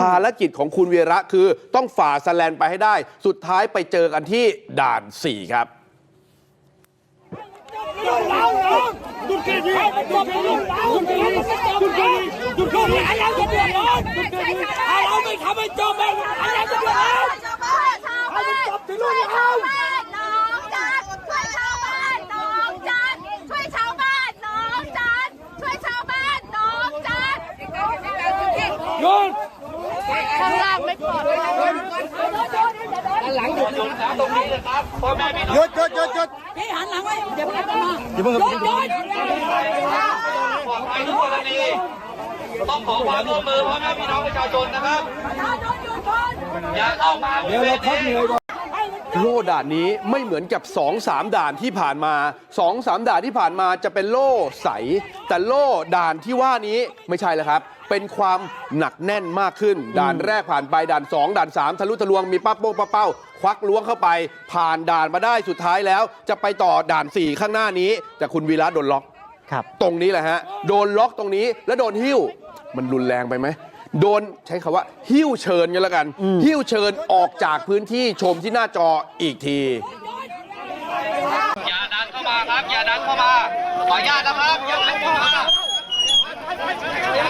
ภารกิจของคุณเวีระคือต้องฝ่าสแลนไปให้ได้ สุดท้ายไปเจอกันที่ด่าน 4 ครับเราไม่ทำให้จบเองอะไรจะเดือดร้อนชาวบ้านชาวบ้านให้มันจบสิลูกเอา น้องจันช่วยชาวบ้านน้องจันช่วยชาวบ้านน้องจันช่วยชาวบ้านน้องจัน หยุด ข้างล่างไม่ปลอดภัย หยุดหยุดหยุดหยุดพี่หันหลังไว้เดี๋ยวพี่มาอย่าเพิ่งหยุดหยุดปลอดภัยทุกกรณีต้องขอความร่วมมือพ่อแม่พี่น้องประชาชนนะครับอย่าเข้ามาบเดี๋ยวริเวเราณพักนี้เหนื่อยก่อนโล่ด่านนี้ไม่เหมือนกับ 2-3 ด่านที่ผ่านมา 2-3 ด่านที่ผ่านมาจะเป็นโล่ใส แต่โล่ด่านที่ว่านี้ไม่ใช่แล้วครับ เป็นความหนักแน่นมากขึ้น ด่านแรกผ่านไปด่าน 2 ด่าน 3 ทะลุทะลวงมีปั๊บโป้งปั๊บเป้า ควักล้วงเข้าไป ผ่านด่านมาได้สุดท้ายแล้ว จะไปต่อด่าน 4 ข้างหน้านี้ แต่คุณวีระโดนล็อกครับ ตรงนี้แหละฮะ โดนล็อกตรงนี้แล้วโดนหิ้ว มันรุนแรงไปไหมโดนใช้คำว่า หิ้วเชิญกันแล้วกัน หิ้วเชิญออกจากพื้นที่ชมที่หน้าจออีกที อย่าดันเข้ามาครับ อย่าดันเข้ามา ขออนุญาตนะครับอย่าดันเข้ามา อย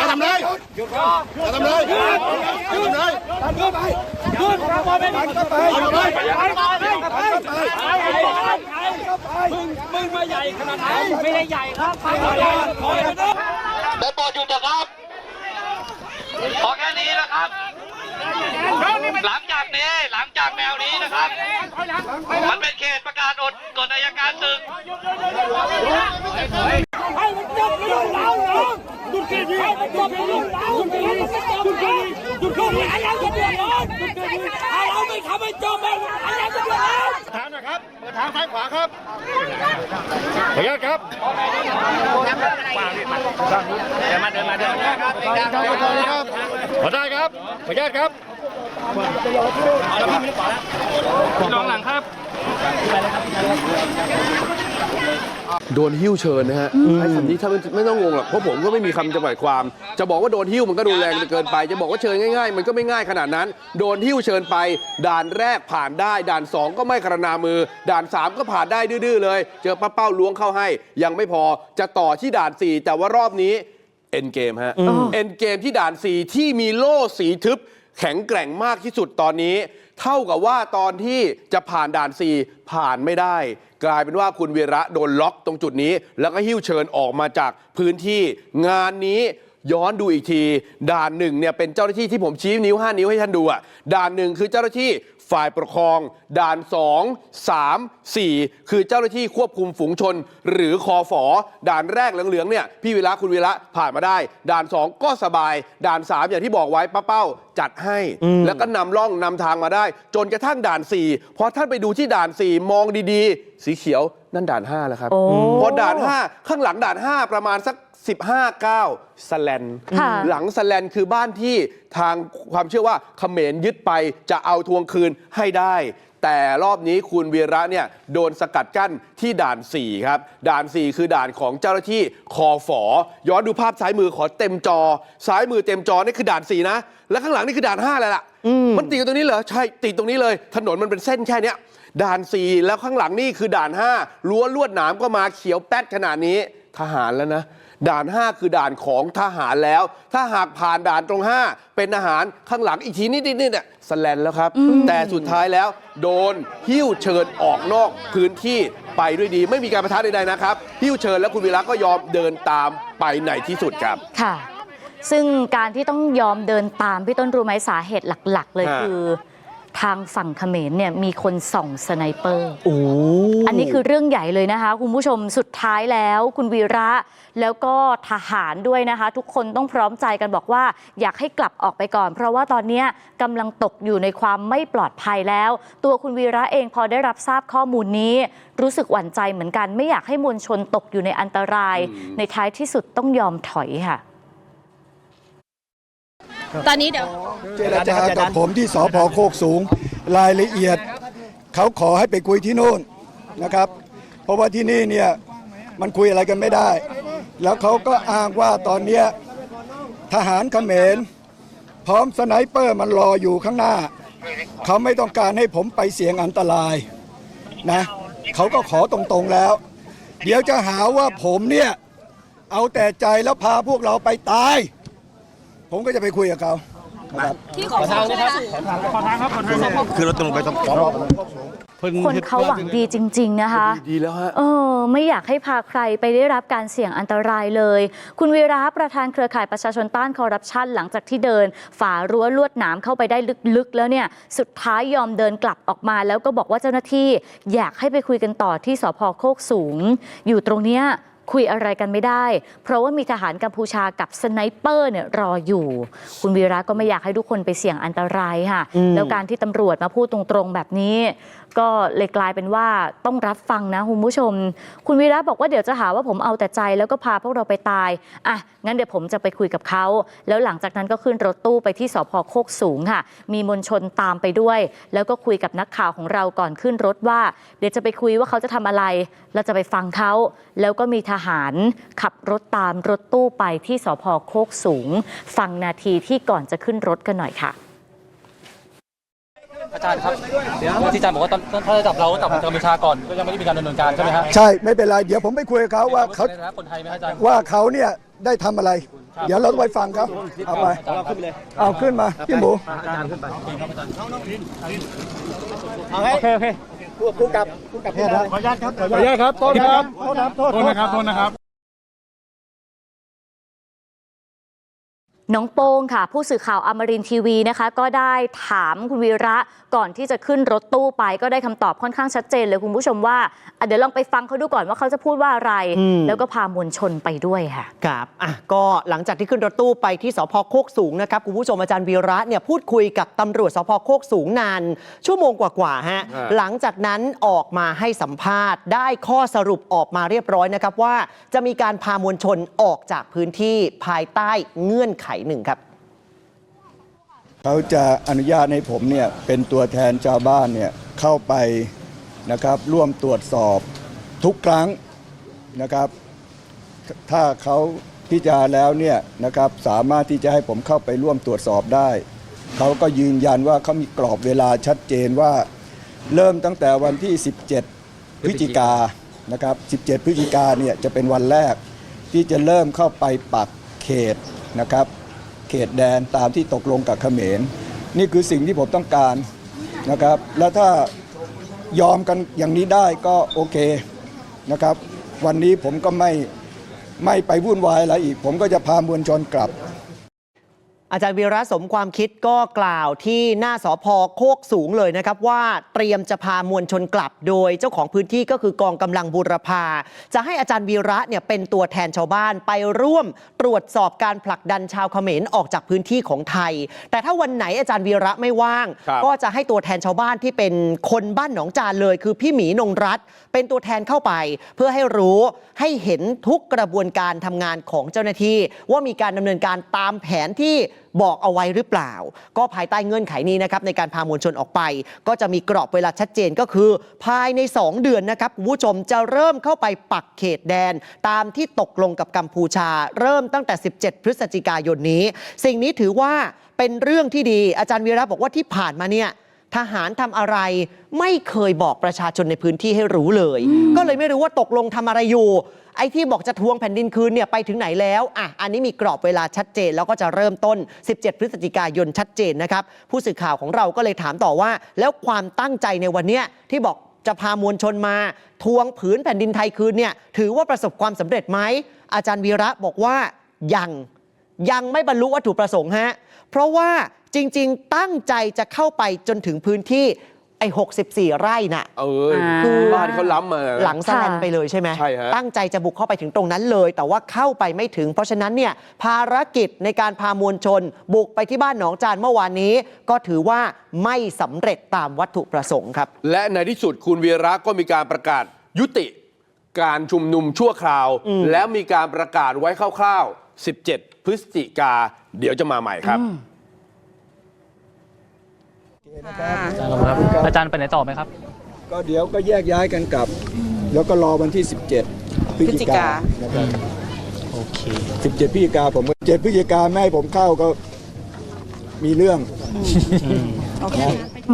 ่าทำเลยหยุดอย่าทำเลยอย่าทำเลยหยุดเราไม่ได้เข้าไปเอาเลยมึงมึงมาใหญ่ขนาดไหนไม่ได้ใหญ่ครับไปเลยขอให้นะได้โปรดหยุดเถอะครับ ขอแค่นี้นะครับ หลังจากนี้หลังจากแนวนี้นะครับ มันเป็นเขตประกาศอดกฎอัยการศึกให้มันจบเรื่องราวน้องดุลเกดีให้มันจบเรื่องราวดุลเกดีดุลเกดีดุลเกดีอะไรจะเดือดร้อนดุลเดีถ้าเราไม่ทำให้จบเองอะไรจะเดือดร้อนทางนะครับเปิดทางซ้ายขวาครับขออนุญาตครับ เดินมาเดินมาเดินมาครับขอได้ครับขออนุญาตครับ โดนหิ้วเชิญนะฮะไอ้คำนี้ถ้าไม่ไม่ต้องงงหรอกเพราะผมก็ไม่มีคำจำกัดความ จะบอกว่าโดนหิ้วมันก็ดูแรงเกินไป จะบอกว่าเชิญง่ายๆ มันก็ไม่ง่ายขนาดนั้น โดนหิ้วเชิญไป ด่านแรกผ่านได้ ด่าน 2 ก็ไม่กระนามือ ด่าน 3 ก็ผ่านได้ดื้อๆเลย เจอป้าเป้าล้วงเข้าให้ ยังไม่พอจะต่อที่ด่าน 4 แต่ว่ารอบนี้เอ็นเกมฮะเอ็นเกมที่ด่าน 4 ที่มีโล่สีทึบ แข็งแกร่งมากที่สุดตอนนี้ เท่ากับว่าตอนที่จะผ่านด่าน 4 ผ่านไม่ได้ กลายเป็นว่าคุณวีระโดนล็อกตรงจุดนี้ แล้วก็หิ้วเชิญออกมาจากพื้นที่งานนี้ย้อนดูอีกที ด่านหนึ่งเนี่ยเป็นเจ้าหน้าที่ที่ผมชี้นิ้ว 5 นิ้วให้ท่านดูอะด่านหนึ่งคือเจ้าหน้าที่ ฝ่ายปกครอง ด่าน 2 3 4 คือเจ้าหน้าที่ควบคุมฝูงชน หรือคอฝอด่านแรกเหลืองๆเนี่ยพี่วีระคุณวีระผ่านมาได้ ด่าน 2 ก็สบาย ด่าน 3 อย่างที่บอกไว้ป้าเป้าจัดให้ แล้วก็นำร่องนำทางมาได้ จนกระทั่งด่าน 4 พอท่านไปดูที่ด่าน 4 มองดีๆ สีเขียว นั่นด่าน5แล้วครับโอ้พอด่าน 5 ข้างหลังด่าน 5 ประมาณสัก 15ก้าวสแลนค่ะหลังสแลนคือบ้านที่ทางความเชื่อว่าเขมรยึดไปจะเอาทวงคืนให้ได้ แต่รอบนี้คุณวีระเนี่ยโดนสกัดกั้นที่ด่าน 4 ครับ ด่าน 4 คือด่านของเจ้าหน้าที่คอฝอ ย้อนดูภาพซ้ายมือขอเต็มจอ ซ้ายมือเต็มจอนี่คือด่าน 4 นะ แล้วข้างหลังนี่คือด่าน 5 แล้วล่ะ มันติดอยู่ตรงนี้เหรอ ใช่ ติดตรงนี้เลย ถนนมันเป็นเส้นแค่เนี้ยด่าน 4 แล้วข้างหลังนี่คือด่าน 5 รั้วลวดหนามก็มาเขียวแป๊ดขนาดนี้ทหารแล้วนะ ด่าน 5 คือด่านของทหารแล้ว ถ้าหากผ่านด่านตรง 5 เป็นทหารข้างหลังอีกทีนิดๆเนี่ยสแลนแล้วครับ แต่สุดท้ายแล้วโดนหิ้วเชิญออกนอกพื้นที่ไปด้วยดี ไม่มีการประทะใดๆนะครับหิ้วเชิญแล้วคุณวีระก็ยอมเดินตามไปในที่สุดครับค่ะ ซึ่งการที่ต้องยอมเดินตามพี่ต้นรู้ไหมสาเหตุหลัก ๆ เลยฮะคือ ทางฝั่งเขมรเนี่ยมีคนส่องสไนเปอร์ โอ้อันนี้คือเรื่องใหญ่เลยนะคะ คุณผู้ชมสุดท้ายแล้ว คุณวีระแล้วก็ทหารด้วยนะคะ ทุกคนต้องพร้อมใจกันบอกว่า อยากให้กลับออกไปก่อน เพราะว่าตอนเนี้ยกำลังตกอยู่ในความไม่ปลอดภัยแล้ว ตัวคุณวีระเองพอได้รับทราบข้อมูลนี้ รู้สึกหวั่นใจเหมือนกัน ไม่อยากให้มวลชนตกอยู่ในอันตราย ในท้ายที่สุดต้องยอมถอยค่ะ ตอนนี้เดี๋ยวเจรจากับผมที่สพโคกสูงรายละเอียด เขาขอให้ไปคุยที่โน่นนะครับ เพราะว่าที่นี่เนี่ยมันคุยอะไรกันไม่ได้ แล้วเขาก็อ้างว่าตอนเนี้ยทหารเขมร พร้อมสไนเปอร์มันรออยู่ข้างหน้า เขาไม่ต้องการให้ผมไปเสี่ยงอันตรายนะเขาก็ขอตรงๆแล้ว เดี๋ยวจะหาว่าผมเนี่ย เอาแต่ใจแล้วพาพวกเราไปตาย ผมก็จะไปคุยกับเขานะครับคนเขาหวังดีจริง ๆ นะคะ ดีแล้วฮะเออไม่อยากให้พาใครไปได้รับการเสี่ยงอันตรายเลย คุณวีระประธานเครือข่ายประชาชนต้านคอร์รัปชันหลังจากที่เดิน ฝ่ารั้วลวดหนามเข้าไปได้ลึก ๆ แล้วเนี่ย สุดท้ายยอมเดินกลับออกมา แล้วก็บอกว่าเจ้าหน้าที่อยากให้ไปคุยกันต่อที่สพโคกสูง อยู่ตรงเนี้ย คุยอะไรกันไม่ได้ เพราะว่ามีทหารกัมพูชากับสไนเปอร์เนี่ยรออยู่ คุณวีระก็ไม่อยากให้ทุกคนไปเสี่ยงอันตรายค่ะ แล้วการที่ตำรวจมาพูดตรงๆแบบนี้ก็เลยกลายเป็นว่าต้องรับฟังนะคุณผู้ชม คุณวีระบอกว่าเดี๋ยวจะหาว่าผมเอาแต่ใจแล้วก็พาพวกเราไปตาย อะ งั้นเดี๋ยวผมจะไปคุยกับเขา แล้วหลังจากนั้นก็ขึ้นรถตู้ไปที่สพโคกสูงค่ะ มีมวลชนตามไปด้วย แล้วก็คุยกับนักข่าวของเราก่อนขึ้นรถว่า เดี๋ยวจะไปคุยว่าเขาจะทำอะไร เราจะไปฟังเขา แล้วก็มีทหารขับรถตามรถตู้ไปที่สพโคกสูง ฟังนาทีที่ก่อนจะขึ้นรถกันหน่อยค่ะ อาจารย์ครับที่อาจารย์บอกว่าตอนถ้าจะจับเราก็จับกัมพูชาก่อนก็ยังไม่ได้มีการดำเนินการใช่ไหมฮะใช่ไม่เป็นไรเดี๋ยวผมไปคุยกับเขาว่าเขาในฐานะคนไทยไหมฮะอาจารย์ว่าเขาเนี่ยได้ทำอะไร เดี๋ยวเราต้องไปฟังเขาเอาไปเอาขึ้นไปเลยเอาขึ้นมาพี่หมูโอเคโอเคผู้กับผู้กับขออนุญาตครับขออนุญาตครับโทษนะครับโทษนะครับโทษนะครับ นะครับน้องโป้งค่ะ ผู้สื่อข่าวอมรินทร์ทีวีนะคะ ก็ได้ถามคุณวีระก่อนที่จะขึ้นรถตู้ไป ก็ได้คำตอบค่อนข้างชัดเจนเลยคุณผู้ชมว่าอะเดี๋ยวลองไปฟังเขาดูก่อนว่าเขาจะพูดว่าอะไรอืมแล้วก็พามวลชนไปด้วยค่ะครับอะก็หลังจากที่ขึ้นรถตู้ไปที่สพโคกสูงนะครับคุณผู้ชมอาจารย์วีระเนี่ยพูดคุยกับตำรวจสพโคกสูงนาน ชั่วโมงกว่าๆฮะฮะหลังจากนั้นออกมาให้สัมภาษณ์ ได้ข้อสรุปออกมาเรียบร้อยนะครับว่า จะมีการพามวลชนออกจากพื้นที่ภายใต้เงื่อนไขหนึ่งครับเขาจะอนุญาตให้ผมเนี่ยเป็นตัวแทนชาวบ้านเนี่ยเข้าไปนะครับร่วมตรวจสอบทุกครั้งนะครับ ถ้าเขาพิจารณาแล้วเนี่ยนะครับสามารถที่จะให้ผมเข้าไปร่วมตรวจสอบได้ เขาก็ยืนยันว่าเขามีกรอบเวลาชัดเจนว่าเริ่มตั้งแต่วันที่ 17 พฤศจิกานะครับ 17 พฤศจิกาเนี่ยจะเป็นวันแรกที่จะเริ่มเข้าไปปักเขตนะครับ เขตแดนตามที่ตกลงกับเขมร นี่คือสิ่งที่ผมต้องการนะครับ และถ้ายอมกันอย่างนี้ได้ก็โอเคนะครับ วันนี้ผมก็ไม่ไม่ไปวุ่นวายอะไรอีก ผมก็จะพามวลชนกลับ อาจารย์วีระสมความคิดก็กล่าวที่หน้าสอพโคกสูงเลยนะครับ ว่าเตรียมจะพามวลชนกลับโดยเจ้าของพื้นที่ก็คือกองกำลังบูรพา จะให้อาจารย์วีระเนี่ยเป็นตัวแทนชาวบ้านไปร่วมตรวจสอบการผลักดันชาวเขมรออกจากพื้นที่ของไทย แต่ถ้าวันไหนอาจารย์วีระไม่ว่างครับก็จะให้ตัวแทนชาวบ้านที่เป็นคนบ้านหนองจานเลย คือพี่หมีนงรัตน์เป็นตัวแทนเข้าไป เพื่อให้รู้ให้เห็นทุกกระบวนการทำงานของเจ้าหน้าที่ ว่ามีการดำเนินการตามแผนที่ บอกเอาไว้หรือเปล่า ก็ภายใต้เงื่อนไขนี้นะครับในการพามวลชนออกไป ก็จะมีกรอบเวลาชัดเจนก็คือ ภายใน 2 เดือนนะครับคุณผู้ชมจะเริ่มเข้าไปปักเขตแดน ตามที่ตกลงกับกัมพูชา เริ่มตั้งแต่ 17 พฤศจิกายนนี้ สิ่งนี้ถือว่าเป็นเรื่องที่ดีอาจารย์วีระบอกว่าที่ผ่านมาเนี่ยทหารทำอะไรไม่เคยบอกประชาชนในพื้นที่ให้รู้เลย ก็เลยไม่รู้ว่าตกลงทำอะไรอยู่ ไอ้ที่บอกจะทวงแผ่นดินคืนเนี่ยไปถึงไหนแล้วอะอันนี้มีกรอบเวลาชัดเจนแล้วก็จะเริ่มต้น 17 พฤศจิกายนชัดเจนนะครับ ผู้สื่อข่าวของเราก็เลยถามต่อว่า แล้วความตั้งใจในวันเนี้ยที่บอกจะพามวลชนมา ทวงผืนแผ่นดินไทยคืนเนี่ยถือว่าประสบความสำเร็จไหมอาจารย์วีระบอกว่ายังยังไม่บรรลุวัตถุประสงค์ฮะเพราะว่าจริง ๆ ตั้งใจจะเข้าไปจนถึงพื้นที่ ไอ้64ไร่น่ะ เอ้ยคือ บ้านเขาล้ำมา หลังสแลนไปเลยใช่ไหม ใช่ฮะ ตั้งใจจะบุกเข้าไปถึงตรงนั้นเลย แต่ว่าเข้าไปไม่ถึง เพราะฉะนั้นเนี่ยภารกิจในการพามวลชน บุกไปที่บ้านหนองจานเมื่อวานนี้ ก็ถือว่าไม่สำเร็จตามวัตถุประสงค์ครับ และในที่สุดคุณวีระก็มีการประกาศยุติ การชุมนุมชั่วคราว แล้วมีการประกาศไว้คร่าวๆ 17 พฤศจิกา เดี๋ยวจะมาใหม่ครับ อาจารย์ไปไหนต่อไหมครับ ก็เดี๋ยวก็แยกย้ายกันกลับ แล้วก็รอวันที่ 17พฤศจิกายนนะครับโอโอเค17พฤศจิกาผม7พฤศจิกาไม่ให้ผมเข้าก็มีเรื่อง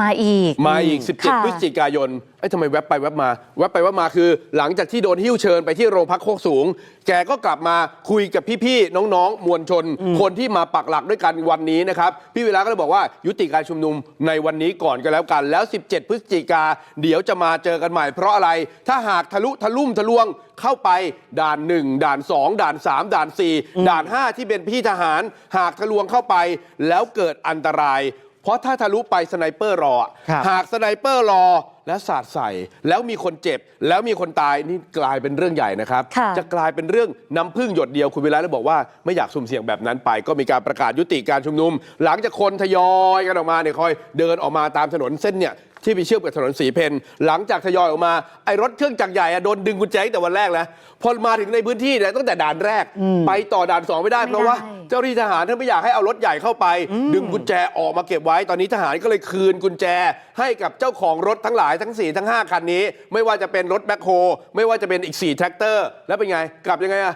มาอีก มาอีก ค่ะ17 พฤศจิกายนเอ้ยทำไมแวบไปแวบมา แวบไปแวบมาคือ หลังจากที่โดนหิ้วเชิญไปที่โรงพักโคกสูง แกก็กลับมาคุยกับพี่ๆน้องๆ มวลชน คนที่มาปักหลักด้วยกันวันนี้นะครับ พี่เวลาก็เลยบอกว่ายุติการชุมนุมในวันนี้ก่อนก็แล้วกัน แล้ว 17 พฤศจิกาเดี๋ยวจะมาเจอกันใหม่เพราะอะไร ถ้าหากทะลุทะลุ่มทะลวงเข้าไปด่าน 1 ด่าน 2 ด่าน 3 ด่าน 4 ด่าน 5 ที่เป็นพี่ทหาร หากทะลวงเข้าไปแล้วเกิดอันตราย เพราะถ้าทะลุไปสไนเปอร์รออะครับ หากสไนเปอร์รอและสาดใส่ แล้วมีคนเจ็บ แล้วมีคนตายนี่กลายเป็นเรื่องใหญ่นะครับ ค่ะ จะกลายเป็นเรื่องน้ำพึ่งหยดเดียวคุณเวลาได้บอกว่าไม่อยากสุ่มเสี่ยงแบบนั้นไป ก็มีการประกาศยุติการชุมนุม หลังจากคนทยอยกันออกมาเนี่ยคอยเดินออกมาตามถนนเส้นเนี่ย ที่ไปเชื่อมกับถนนสีเพนหลังจากทยอยออกมาไอ้รถเครื่องจักรใหญ่อะโดนดึงกุญแจตั้งแต่วันแรกแล้วพอมาถึงในพื้นที่เนี่ยตั้งแต่ด่านแรก ไปต่อด่านสองไม่ได้ไม่เพราะว่าได้เจ้าหน้าที่ทหารท่านไม่อยากให้เอารถใหญ่เข้าไป ดึงกุญแจออกมาเก็บไว้ตอนนี้ทหารก็เลยคืนกุญแจ ให้กับเจ้าของรถทั้งหลายทั้ง 4 ทั้ง 5 คันนี้ ไม่ว่าจะเป็นรถแบ็คโฮไม่ว่าจะเป็นอีก4แท็กเตอร์แล้วเป็นไงกลับยังไงอะ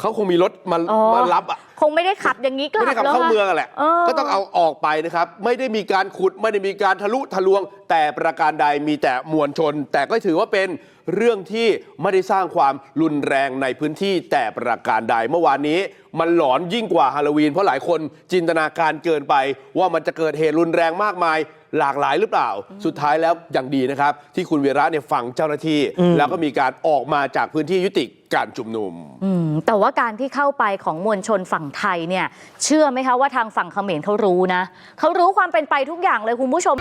เขาคงมีรถมาอ๋อ มารับอะคงไม่ได้ขับอย่างนี้กลับไม่ได้ขับแล้วเข้าค่ะเมืองอะแหละก็ต้องเอาออกไปนะครับ ไม่ได้มีการขุดไม่ได้มีการทะลุทะลวง แต่ประการใดมีแต่มวลชน แต่ก็ถือว่าเป็นเรื่องที่ไม่ได้สร้างความรุนแรงในพื้นที่แต่ประการใดเมื่อวานนี้ มันหลอนยิ่งกว่าฮาโลวีนเพราะหลายคนจินตนาการเกินไป ว่ามันจะเกิดเหตุรุนแรงมากมาย หลากหลายหรือเปล่า สุดท้ายแล้วอย่างดีนะครับ ที่คุณเวียระเนี่ยฟังเจ้าหน้าที่ แล้วก็มีการออกมาจากพื้นที่ยุติการชุมนุม อืมแต่ว่าการที่เข้าไปของมวลชนฝั่งไทยเนี่ย เชื่อไหมคะว่าทางฝั่งเขมรเขารู้นะเขารู้ความเป็นไปทุกอย่างเลยคุณผู้ชม